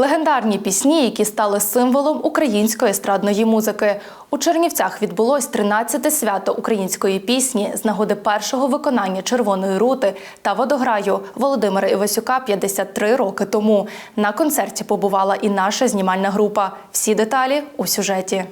Легендарні пісні, які стали символом української естрадної музики. У Чернівцях відбулось 13-те свято української пісні з нагоди першого виконання червоної рути та водограю Володимира Івасюка 53 роки тому. На концерті побувала і наша знімальна група. Всі деталі у сюжеті.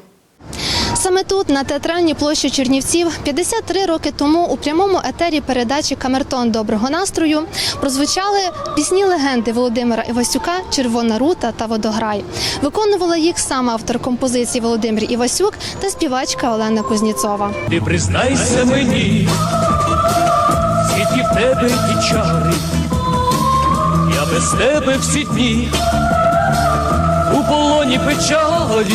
Саме тут, на театральній площі Чернівців, 53 роки тому у прямому етері передачі Камертон доброго настрою прозвучали пісні легенди Володимира Івасюка Червона рута та водограй. Виконувала їх сам автор композиції Володимир Івасюк та співачка Олена Кузніцова. Ти признайся мені, скільки в тебе і чари, я без тебе всі дні у полоні печалі.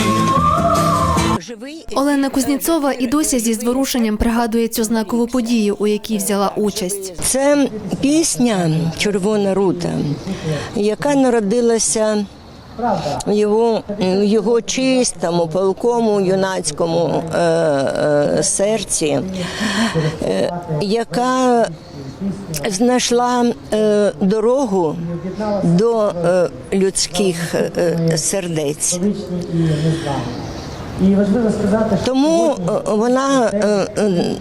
Олена Кузніцова і досі зі зворушенням пригадує цю знакову подію, у якій взяла участь. Це пісня Червона рута, яка народилася в його, його чистому, палкому, юнацькому е, е, серці, е, яка знайшла е, дорогу до е, людських е, сердець. Тому е, вона е, е,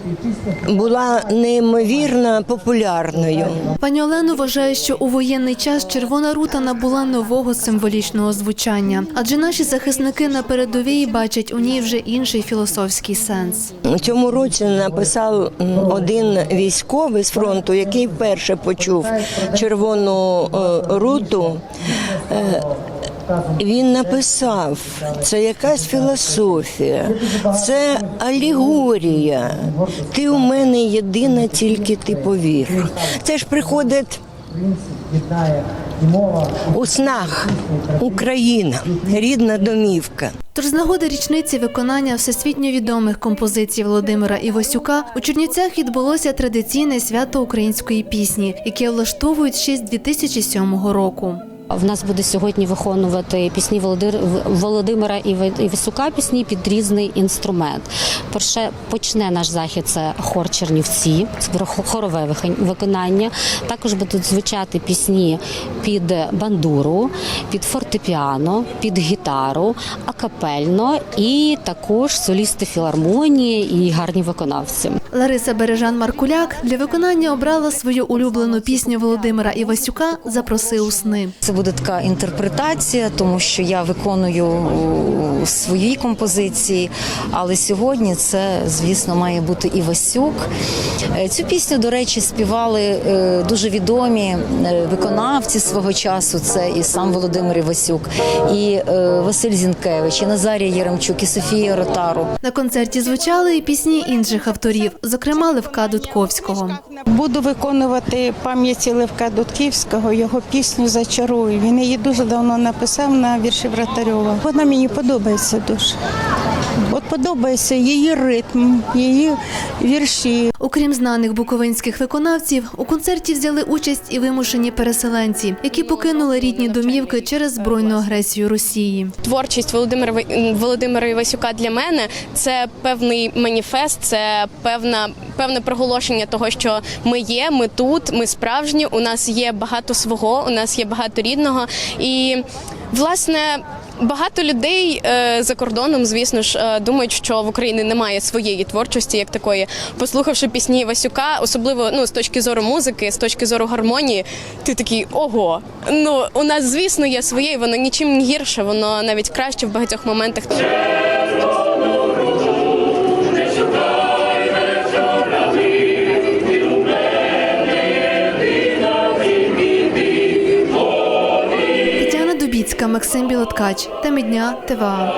була неймовірно популярною. Пані Олену вважає, що у воєнний час червона рута набула нового символічного звучання, адже наші захисники на передовій бачать у ній вже інший філософський сенс. У цьому році написав один військовий з фронту, який вперше почув червону е, руту. Він написав, це якась філософія, це алегорія. Ти у мене єдина, тільки ти повір. Це ж приходить у снах Україна, рідна домівка. Тож з нагоди річниці виконання всесвітньо відомих композицій Володимира Івасюка у Чернівцях відбулося традиційне свято української пісні, яке влаштовують ще з 2007 року. В нас буде сьогодні виконувати пісні Володимира Іви- Івасюка, пісні під різний інструмент. Перше почне наш захід це хор Чернівці, хорове виконання. Також будуть звучати пісні під бандуру, під фортепіано, під гітару, акапельно і також солісти філармонії і гарні виконавці. Лариса Бережан Маркуляк для виконання обрала свою улюблену пісню Володимира Івасюка Запроси у сни. Це буде така інтерпретація, тому що я виконую свої композиції. Але сьогодні це, звісно, має бути Івасюк. Е, Цю пісню, до речі, співали е, дуже відомі е, виконавці свого часу. Це і сам Володимир Івасюк, і Василь Зінкевич, і Назарія Єремчук, і Софія Ротару. На концерті звучали і пісні інших авторів, зокрема Левка Дудковського. Буду виконувати пам'яті Левка Дудківського, його пісню Зачаруй. Він її дуже давно написав на вірші Вратарьова. Вона мені подобається дуже. Подобається її ритм, її вірші. Окрім знаних буковинських виконавців, у концерті взяли участь і вимушені переселенці, які покинули рідні домівки через збройну агресію Росії. Творчість Володимира Володимира Івасюка для мене це певний маніфест, це певна певне проголошення того, що ми є, ми тут, ми справжні. У нас є багато свого, у нас є багато рідного і власне. Багато людей е, за кордоном, звісно ж, е, думають, що в Україні немає своєї творчості, як такої. Послухавши пісні Васюка, особливо ну з точки зору музики, з точки зору гармонії, ти такий ого. Ну у нас, звісно, є своє, воно нічим не гірше, воно навіть краще в багатьох моментах. Тетяна Максим Білоткач. Теми дня ТВА.